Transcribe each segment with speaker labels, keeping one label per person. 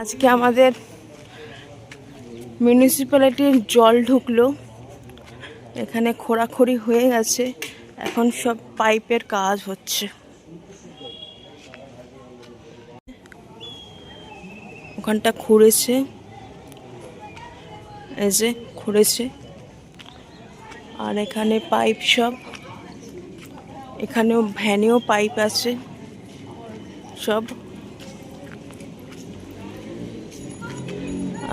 Speaker 1: আজকে আমাদের মিউনিসিপ্যালিটির জল ঢুকলো। এখানে খোঁড়াখড়ি হয়ে গেছে। এখন সব পাইপের কাজ হচ্ছে। ওখানটা খুঁড়েছে। এই যে খুঁড়েছে। আর এখানে পাইপ সব। এখানেও ভ্যানেও পাইপ আছে। সব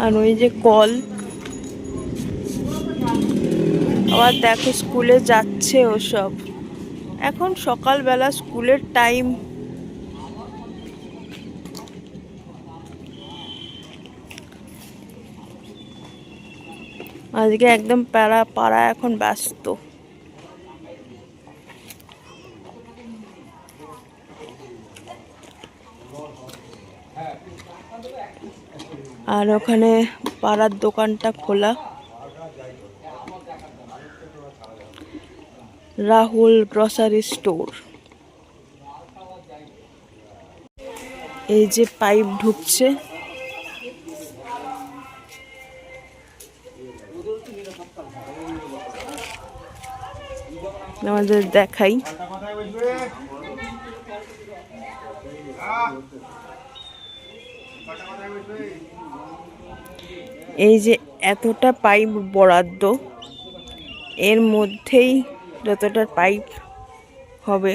Speaker 1: আর ওই যে কল। আবার দেখো স্কুলে যাচ্ছে ও সব এখন সকালবেলা স্কুলের টাইম। আজকে একদম প্যারা পাড়া, এখন ব্যস্ত। আর ওখানে পাড়ার দোকানটা খোলা। Rahul grocery store. এই যে পাইপ ঢুকছে। আমাদের দেখাই। এই যে এতটা পাইপ বরাদ্দ, এর মধ্যেই যতটা পাইপ হবে।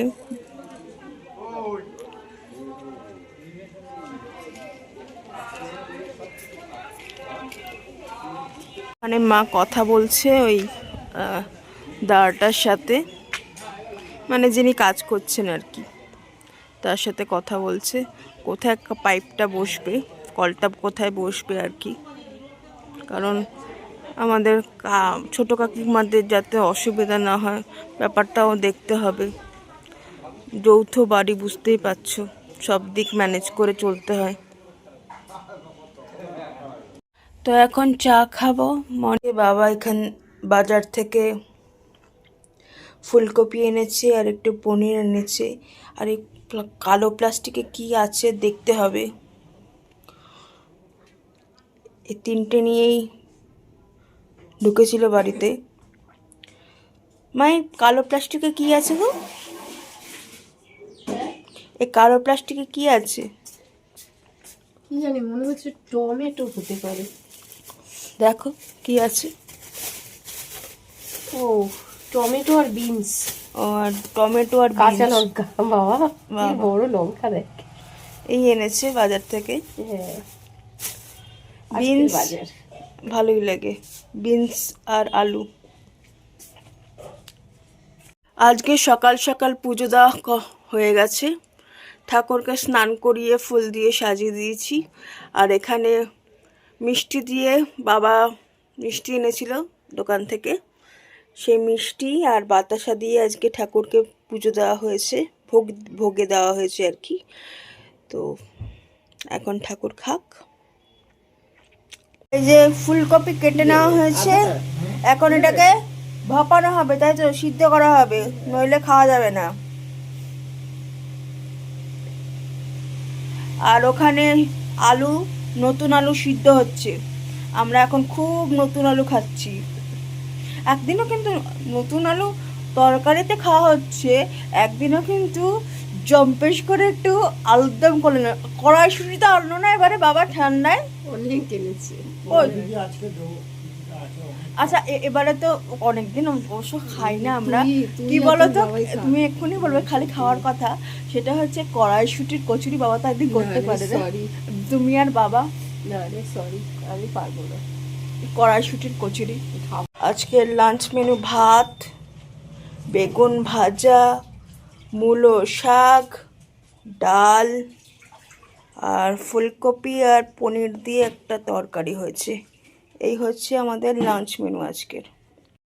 Speaker 1: মানে মা কথা বলছে ওই দাঁড়টার সাথে। মানে যিনি কাজ করছেন আর কি, তার সাথে কথা বলছে। কোথায় পাইপটা বসবে? কলটা কোথায় বসবে আর কি। কারণ আমাদের ছোটো কাকিমাদের যাতে অসুবিধা না হয়, ব্যাপারটাও দেখতে হবে। যৌথ বাড়ি বুঝতেই পারছ, সব দিক ম্যানেজ করে চলতে হয়। তো এখন চা খাব। মনে বাবা এখান, বাজার থেকে ফুলকপি এনেছে আর একটু পনির এনেছে। আর এই কালো প্লাস্টিকে কি আছে দেখতে হবে। এই তিনটে নিয়েই ঢুকেছিল বাড়িতে। মাই কালো প্লাস্টিকে কি আছে গো? এই কালো প্লাস্টিকে কি আছে?
Speaker 2: কি জানি মনে হচ্ছে টমেটো হতে পারে।
Speaker 1: দেখো কি আছে।
Speaker 2: ও টমেটো আর বিনস।
Speaker 1: ও আর টমেটো আর
Speaker 2: কাঁচা লঙ্কা বাবা
Speaker 1: বাবা।
Speaker 2: বড় লঙ্কা দেখ।
Speaker 1: এই এনেছে বাজার থেকে।
Speaker 2: হ্যাঁ।
Speaker 1: বিনস ভালোই লাগে। বিনস আর আলু। আজকে সকাল সকাল পুজো দেওয়া হয়ে গেছে। ঠাকুরকে স্নান করিয়ে ফুল দিয়ে সাজিয়ে দিয়েছি। আর এখানে মিষ্টি দিয়ে বাবা মিষ্টি এনেছিল দোকান থেকে। সেই মিষ্টি আর বাতাসা দিয়ে আজকে ঠাকুরকে পুজো দেওয়া হয়েছে। ভোগ ভোগে দেওয়া হয়েছে আর কি। তো এখন ঠাকুর খাক। এই যে ফুলকপি কেটে নেওয়া হয়েছে এখন এটাকে ভাপানো হবে তাই তো? সিদ্ধ করা হবে নইলে খাওয়া যাবে না। আর ওখানে আলু নতুন আলু সিদ্ধ হচ্ছে। আমরা এখন খুব নতুন আলু খাচ্ছি। একদিনও কিন্তু নতুন আলু তরকারিতে খাওয়া হচ্ছে একদিনও কিন্তু জম্পেশ করে একটু আলুরদম করে না। কড়াইশুটিতে আনলো না এবারে বাবা ঠান্ডায়।
Speaker 2: অনেক কিনেছি।
Speaker 1: ওই আচ্ছা এ- এবারে তো অনেকদিন অবশ্য খাই না আমরা। কি
Speaker 2: আর
Speaker 1: বলো তো তুমি এক্ষুনি বলবে খালি খাওয়ার কথা। সেটা হচ্ছে কড়াইশুটির কচুরি বাবা তো একদিন করতে পারে না তুমি আর বাবা?
Speaker 2: না রে সরি আমি পারব না।
Speaker 1: কড়াইশুটির কচুরি। আজকের লাঞ্চ মেনু ভাত বেগুন ভাজা মূলো শাক, ডাল আর ফুলকপি আর পনির দিয়ে একটা তরকারি হয়েছে। এই হচ্ছে আমাদের লাঞ্চ মেনু আজকের।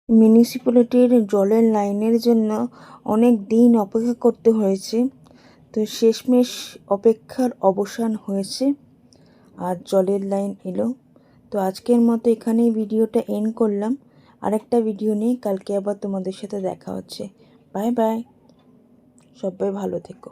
Speaker 1: মিউনিসিপ্যালিটির জলের লাইনের জন্য অনেক দিন অপেক্ষা করতে হয়েছে। তো শেষমেশ অপেক্ষার অবসান হয়েছে আর জলের লাইন এলো। তো আজকের মতো এখানেই ভিডিওটা এন্ড করলাম। আরেকটা ভিডিও নিয়ে কালকে আবার তোমাদের সাথে দেখা হচ্ছে। বাই বাই সবাই ভালো থেকো।